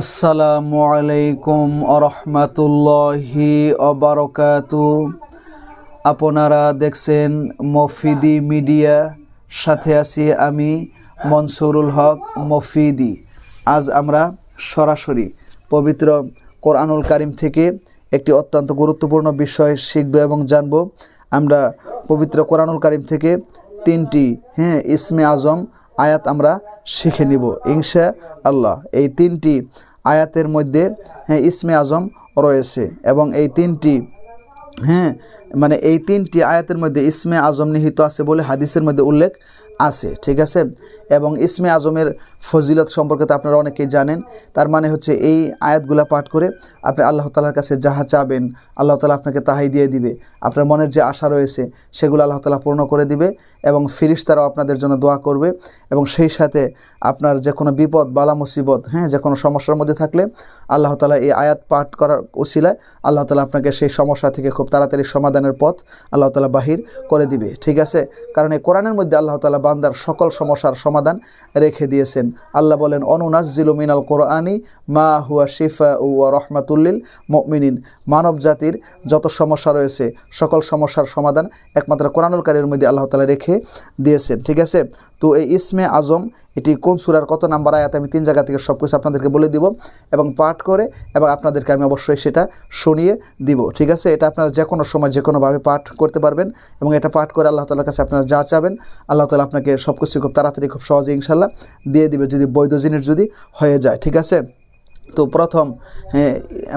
আসসালামু আলাইকুম আরহামাতুল্লাহি অবরকাতু আপনারা দেখছেন মফিদি মিডিয়া, সাথে আছি আমি মনসুরুল হক মফিদি। আজ আমরা সরাসরি পবিত্র কোরআনুল কারিম থেকে একটি অত্যন্ত গুরুত্বপূর্ণ বিষয় শিখব এবং জানব। আমরা পবিত্র কোরআনুল কারিম থেকে তিনটি হ্যাঁ ইসমে আজম আয়াত আমরা শিখে নিব, ইনশা আল্লাহ। এই তিনটি আয়াতের মধ্যে হ্যাঁ ইসমে আজম রয়েছে এবং এই তিনটি হ্যাঁ মানে এই তিনটি আয়াতের মধ্যে ইসমে আজম নিহিত আছে বলে হাদিসের মধ্যে উল্লেখ আছে, ঠিক আছে? এবং ইসমে আজমের ফজিলত সম্পর্কে তো আপনারা অনেকেই জানেন। তার মানে হচ্ছে এই আয়াতগুলা পাঠ করে আপনি আল্লাহ তালার কাছে যাহা চাবেন, আল্লাহ তালা আপনাকে তাহাই দিয়ে দিবে। আপনার মনের যে আশা রয়েছে সেগুলো আল্লাহ তালা পূর্ণ করে দিবে এবং ফিরিস্তারাও আপনাদের জন্য দোয়া করবে এবং সেই সাথে আপনার যে কোনো বিপদ, বালা মুসিবত হ্যাঁ যে কোনো সমস্যার মধ্যে থাকলে আল্লাহ তালা এই আয়াত পাঠ করার উসিলায় আল্লাহ তালা আপনাকে সেই সমস্যা থেকে খুব তাড়াতাড়ি সমাধানের পথ আল্লাহ তালা বাহির করে দিবে। ঠিক আছে? কারণ এই কোরআনের মধ্যে আল্লাহ তালা বান্দার সকল সমস্যার সমাধান রেখে দিয়েছেন। আল্লাহ বলেন অনুনাজিলু মিনাল কোরআনি মা হুয়া শিফা উ রহমাতুল্লিল মিনিন মানব জাতির যত সমস্যা রয়েছে, সকল সমস্যার সমাধান একমাত্র কোরআনুল কারীর মধ্যে আল্লাহ তালা রেখে দিয়েছেন। ঠিক আছে? তো এই ইসমে আজম, এটি কোন সুরার কত নাম্বার আয়াত, আমি তিন জায়গা থেকে সব কিছু আপনাদেরকে বলে দিব এবং পাঠ করে এবং আপনাদেরকে আমি অবশ্যই সেটা শুনিয়ে দিব, ঠিক আছে? এটা আপনারা যে কোনো সময় যে কোনোভাবে পাঠ করতে পারবেন এবং এটা পাঠ করে আল্লাহ তালার কাছে আপনারা যা চাবেন, আল্লাহ তালা আপনাকে সব কিছু খুব তাড়াতাড়ি, খুব সহজে ইনশাল্লাহ দিয়ে দিবে, যদি বৈধ জিনিস যদি হয়ে যায়, ঠিক আছে? তো প্রথম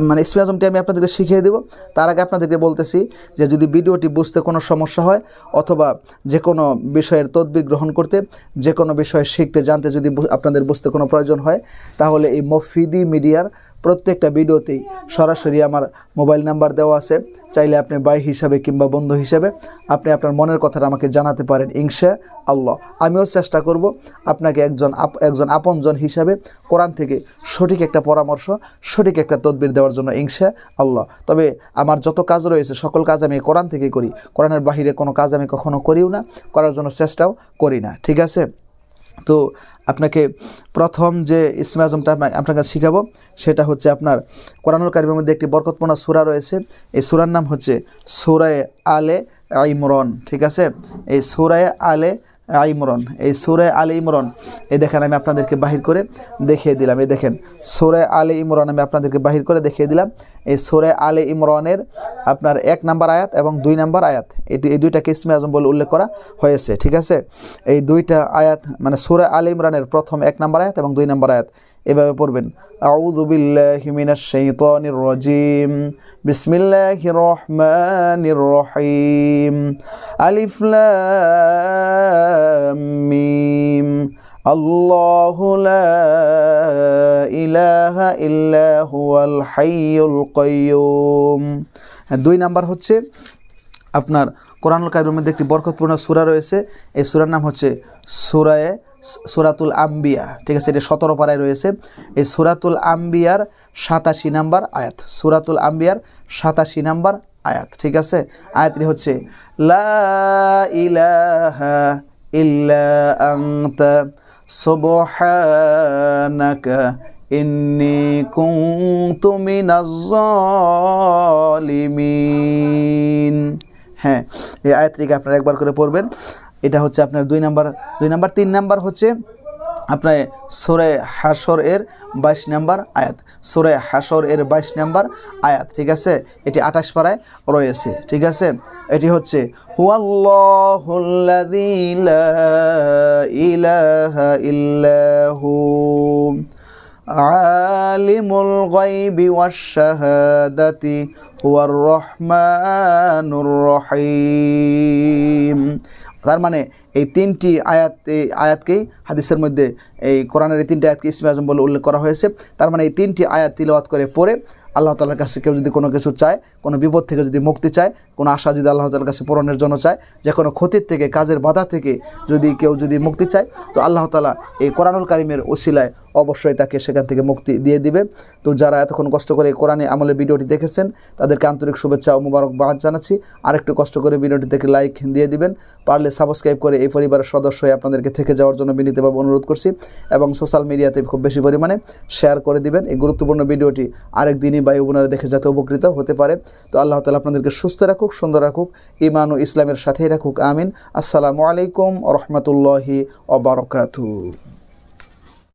মানে স্পেজমটি আমি আপনাদেরকে শিখিয়ে দেব। তার আগে আপনাদেরকে বলতেছি যে যদি ভিডিওটি বুঝতে কোনো সমস্যা হয়, অথবা যে কোনো বিষয়ের তদবির গ্রহণ করতে, যে কোনো বিষয় শিখতে, জানতে যদি আপনাদের বুঝতে কোনো প্রয়োজন হয়, তাহলে এই মফিদি মিডিয়ার প্রত্যেকটা ভিডিওতেই সরাসরি আমার মোবাইল নাম্বার দেওয়া আছে। চাইলে আপনি ভাই হিসাবে কিংবা বন্ধু হিসাবে আপনি আপনার মনের কথাটা আমাকে জানাতে পারেন, ইনশা আল্লাহ। আমিও চেষ্টা করব আপনাকে একজন একজন আপনজন হিসাবে কোরআন থেকে সঠিক একটা পরামর্শ, সঠিক একটা তদবির দেওয়ার জন্য, ইনশা আল্লাহ। তবে আমার যত কাজ রয়েছে, সকল কাজ আমি কোরআন থেকে করি। কোরআনের বাহিরে কোনো কাজ আমি কখনো করিও না। করার জন্য চেষ্টাও করি না। ঠিক আছে? তো আপনাকে প্রথম যে ইসমে আজমটা আপনা- আপনাকে শিখাবো, সেটা হচ্ছে আপনার কোরআনুল কারিমের মধ্যে একটি বরকতপূর্ণ সুরা রয়েছে। এই সুরার নাম হচ্ছে সুরায় আলে ইমরন, ঠিক আছে? এই সুরায় আলে ইমরন, এই সুরে আলে ইমরন, এই দেখেন আমি আপনাদেরকে বাহির করে দেখিয়ে দিলাম, এই দেখেন, সুরে আলে ইমরন আমি আপনাদেরকে বাহির করে দেখিয়ে দিলাম, এই সুরে আলে ইমরনের আপনার এক নাম্বার আয়াত এবং দুই নাম্বার আয়াত এটি এই দুইটাকে ইসমে আজম বলে উল্লেখ করা হয়েছে, ঠিক আছে? এই দুইটা আয়াত মানে সুরে আলে ইমরানের প্রথম এক নাম্বার আয়াত এবং দুই নাম্বার আয়াত, এভাবে পড়বেন, আউযু বিল্লাহি মিনাশ শাইতানির রাজিম রহিম। লাম মিম। ইলাহা ইল্লা হুয়াল হাইয়ুল কাইয়্যুম হ্যাঁ, দুই নাম্বার হচ্ছে আপনার কোরআনুল কারিমের মধ্যে একটি বরকতপূর্ণ সূরা রয়েছে। এই সূরার নাম হচ্ছে সূরায়ে সুরাতুল আম্বিয়া। ঠিক আছে এটা সতেরো পাড়ায় রয়েছে। এই সুরাতুল আম্বিয়ার সাতাশি নাম্বার আয়াত। সুরাতুল আম্বিয়ার সাতাশি নাম্বার আয়াত, ঠিক আছে? আয়াতটি হচ্ছে, লা ইলাহা হ্যাঁ এই আয়াতটিকে আপনারা একবার করে পড়বেন। এটা হচ্ছে আপনার দুই নাম্বার দুই নাম্বার, তিন নাম্বার হচ্ছে আপনার সোরে হাসর এর বাইশ নাম্বার আয়াত। সোরে হাসর এর বাইশ নাম্বার আয়াত, ঠিক আছে? এটি আঠাশ পাড়ায় রয়েছে, ঠিক আছে? এটি হচ্ছে আলিমুল গাইবি ওয়াশাহাদাতি হুয়ার রহমানুর রহিম। তার মানে এই তিনটি আয়াত, এই আয়াতকেই হাদিসের মধ্যে এই কোরআনের এই তিনটি আয়াতকে ইসমে আজম বলে উল্লেখ করা হয়েছে। তার মানে এই তিনটি আয়াত তিলওয়াত করে পড়ে আল্লাহ তালার কাছে কেউ যদি কোনো কিছু চায়, কোনো বিপদ থেকে যদি মুক্তি চায়, কোনো আশা যদি আল্লাহ তালার কাছে পূরণের জন্য চায়, যে কোনো ক্ষতির থেকে, কাজের বাধা থেকে যদি কেউ যদি মুক্তি চায়, তো আল্লাহ তালা এই কোরআনুল কারিমের ওসিলায় অবশ্যই তাকে সেখান থেকে মুক্তি দিয়ে দিবে। তো যারা এতক্ষণ কষ্ট করে কোরআনে আমলের ভিডিওটি দেখেছেন, তাদেরকে আন্তরিক শুভেচ্ছা ও মুবারকবাদ জানাচ্ছি। আরেকটু কষ্ট করে ভিডিওটি থেকে লাইক দিয়ে দিবেন। পারলে সাবস্ক্রাইব করে এই পরিবারের সদস্য হয়ে আপনাদেরকে থেকে যাওয়ার জন্য বিনীতভাবে অনুরোধ করছি এবং সোশ্যাল মিডিয়াতে খুব বেশি পরিমাণে শেয়ার করে দিবেন। এই গুরুত্বপূর্ণ ভিডিওটি আরেক দিনই ভাই বোনেরা দেখে যাতে উপকৃত হতে পারে। তো আল্লাহ তালা আপনাদেরকে সুস্থ রাখুক, সুন্দর রাখুক ইমান ও ইসলামের সাথেই রাখুক। আমিন। আসসালামু আলাইকুম রহমতুল্লাহি অবরকাতু